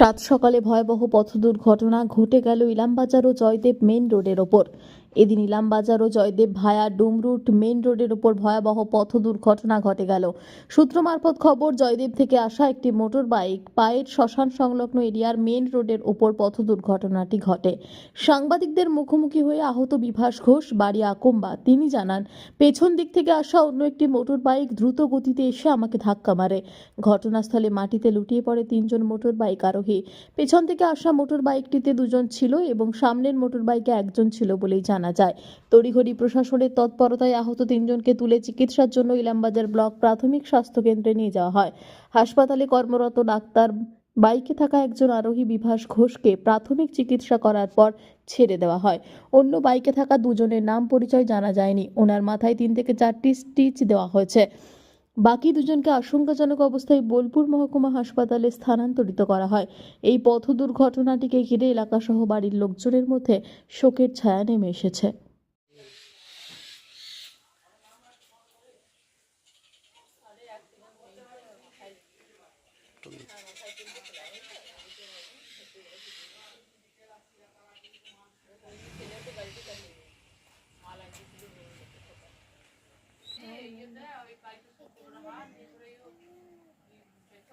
সাত সকালে ভয়াবহ পথ দুর্ঘটনা ঘটে গেল ইলামবাজার ও জয়দেব মেন রোডের ওপর। এদিন ইলামবাজার ও জয়দেব ভায়া ডুমরুট মেন রোডের ওপর ভয়াবহ পথ দুর্ঘটনা ঘটে গেল। সূত্র মারফত খবর, জয়দেব থেকে আসা একটি মোটর বাইক পায়ের শ্মশান সংলগ্ন এরিয়ার মেন রোডের ওপর পথ দুর্ঘটনাটি ঘটে। সাংবাদিকদের মুখোমুখি হয়ে আহত বিভাস ঘোষ, বাড়ি আকম্বা। তিনি জানান, পেছন দিক থেকে আসা অন্য একটি মোটর বাইক দ্রুত গতিতে এসে আমাকে ধাক্কা মারে। ঘটনাস্থলে মাটিতে লুটিয়ে পড়ে তিনজন মোটর বাইক আরোহী। পেছন থেকে আসা মোটর বাইকটিতে দুজন ছিল এবং সামনের মোটর বাইকে একজন ছিল বলেই জানা যায়। তড়িঘড়ি প্রশাসনের তৎপরতায় আহত তিনজনকে তুলে চিকিৎসার জন্য ইলামবাজার ব্লক প্রাথমিক স্বাস্থ্য কেন্দ্রে নিয়ে যাওয়া হয়। হাসপাতালে কর্মরত ডাক্তার বাইকে থাকা একজন আরোহী বিভাস ঘোষকে প্রাথমিক চিকিৎসা করার পর ছেড়ে দেওয়া হয়। অন্য বাইকে থাকা দুজনের নাম পরিচয় জানা যায়নি। ওনার মাথায় তিন থেকে চারটি স্টিচ দেওয়া হয়েছে। বাকি দুজনকে আশঙ্কাজনক অবস্থায় বোলপুর মহকুমা হাসপাতালে স্থানান্তরিত করা হয়। এই পথ দুর্ঘটনাটিকে ঘিরে এলাকাসহ বাড়ির লোকজনের মধ্যে শোকের ছায়া নেমে এসেছে।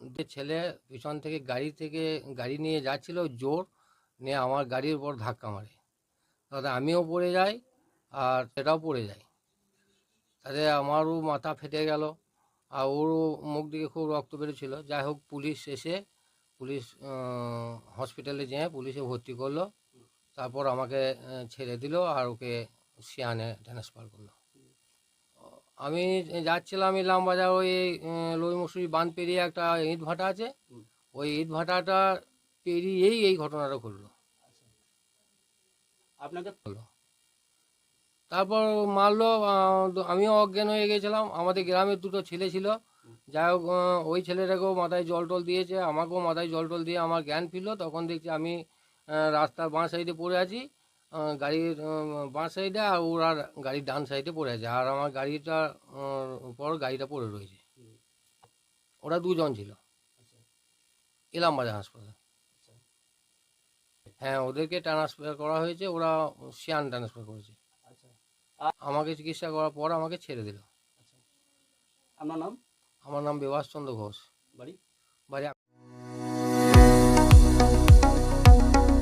যে ছেলে পিছন থেকে গাড়ি থেকে গাড়ি নিয়ে যাচ্ছিল জোর, নিয়ে আমার গাড়ির উপর ধাক্কা মারে। তাতে আমিও পড়ে যাই আর সেটাও পড়ে যায় তাতে আমারও মাথা ফেটে গেল আর ওরও মুখ দিকে খুব রক্ত বেরোছিল যাই হোক, পুলিশ এসে, পুলিশ হসপিটালে যেয়ে পুলিশে ভর্তি করল। তারপর আমাকে ছেড়ে দিল আর ওকে সিয়ানে ট্রান্সফার করল। আমি যাচ্ছিলাম ইলামবাজার ওই লই মসুরি বাঁধ পেরিয়ে একটা ইট ভাটা আছে। ওই ইট ভাটাটা পেরিয়েই এই ঘটনাটা ঘটলো। আপনাকে হলো। তারপর মারলো আমিও অজ্ঞান হয়ে গেছিলাম। আমাদের গ্রামের দুটো ছেলে ছিল। যাই হোক ওই ছেলেটাকেও মাথায় জল টল দিয়েছে আমাকেও মাথায় জল টল দিয়ে আমার জ্ঞান ফিরলো। তখন দেখছি আমি রাস্তার বাঁ সাইডে পড়ে আছি। গাড়ির বাঁ সাইডে আর ওর আর গাড়ির ডান সাইডে পড়ে আছে। আর আমার গাড়িটা উপর গাড়িটা পড়ে রয়েছে। ওরা দুজন ছিল। ইলামবাজার হাসপাতাল। হ্যাঁ ওদেরকে ট্রান্সফার করা হয়েছে। ওরা সিয়ান ট্রান্সফার করেছে। আমাকে চিকিৎসা করার পর আমাকে ছেড়ে দিল। আপনার নাম? আমার নাম বিভাস চন্দ্র ঘোষ। বাড়ি? বাড়ি